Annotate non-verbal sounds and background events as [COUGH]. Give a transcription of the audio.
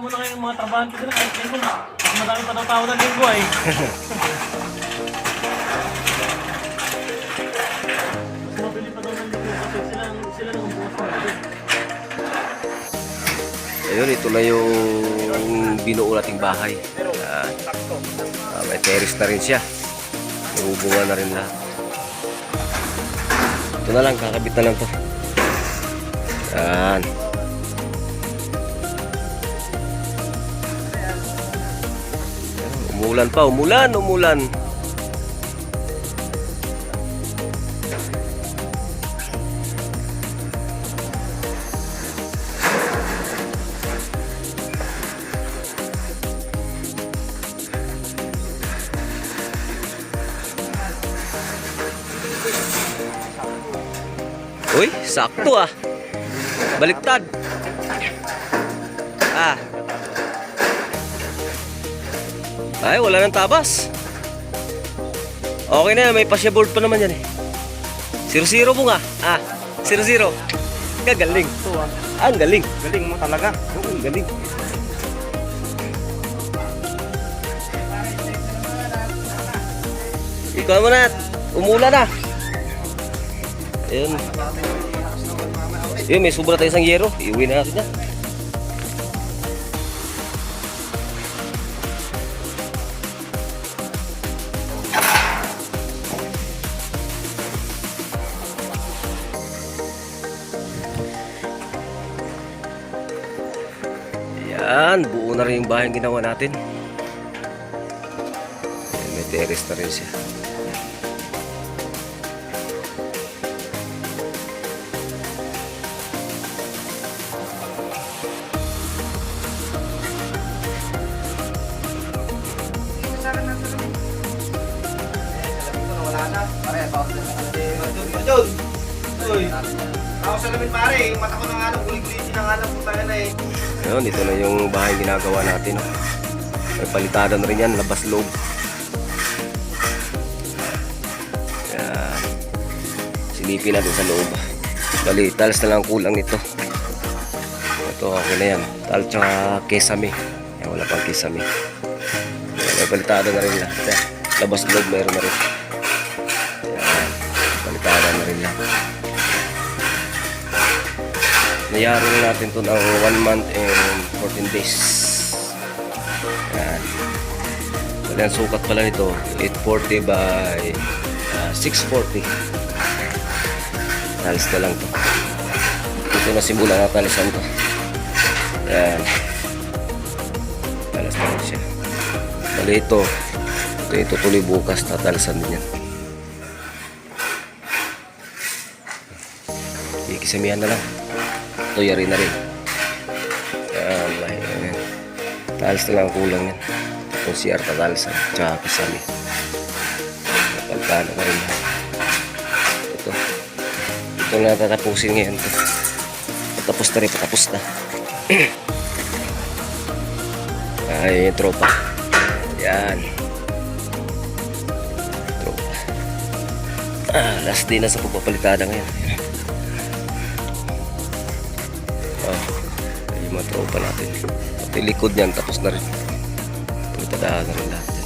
mo na kayong mga trabahante sila kahit linggo na. Mas madami pa daw tao na linggo ay. [LAUGHS] Mas mabili pa daw ng linggo kasi sila, sila nang bukas na. Ayun, ito na yung binuo nating bahay. Yan. Ah, may terrace na rin siya. May hubungan na rin lahat. Ito na lang, kakabit na lang to. Yan. Umulan pa, umulan, umulan. Uy, sakto ah. Baliktad. Ah. Ay, wala nang tabas. Okay na yan, may pasya board pa naman yan eh. Zero-zero po nga. Ah, zero-zero. Gagaling. Ito ah. Ang galing. Galing mo talaga. Oo, ang galing. Ikaw naman na. Umulan na. Ayun. Ayun, may sobra tayo isang yero. Iuwi na natin yan. Yan, buo na rin yung bahay ginawa natin. Ayan, may terrace na rin siya. Uy. Ako sa lamin pare, yung mata ko na nga lang, gulig-gulig na nga lang po tayo na eh. Ayun, ito na yung bahay ginagawa natin. May palitadan rin yan, labas loob. Yan. Silipin natin sa loob. Bali, tiles na lang ang kulang nito. Ito, okay na yan. Tiles tsaka kesame. Yan, wala pang kesame. Yan, may palitadan na rin yan. Yan, Labas loob, meron na rin. Yan, palitadan na rin yan. Nayari na natin to ng 1 month and 14 days. Yan. Bali, ang sukat pala nito, 840 by ah, 640. Talis na lang to. Ito na simula na talisan to. Yan. Talis na lang siya. Bali ito, ito yung tutuloy bukas, tatalisan din yan. Ikisamihan na lang. Tuyari na rin. Yan, lahi na yan. Talis na lang ang kulang yan. Itong CR tatalisan, tsaka kasali. Napalpala na rin yan. Ito. Ito na tatapusin ngayon. Ito. Patapos na rin, patapos na. [CLEARS THROAT] Ay, tropa. Yan. Tropa. Ah, last day na sa pagpapalitada ngayon. Oh, yung mga tropa natin. Pati likod niyan, tapos na rin. Pagtadaan na rin lahat.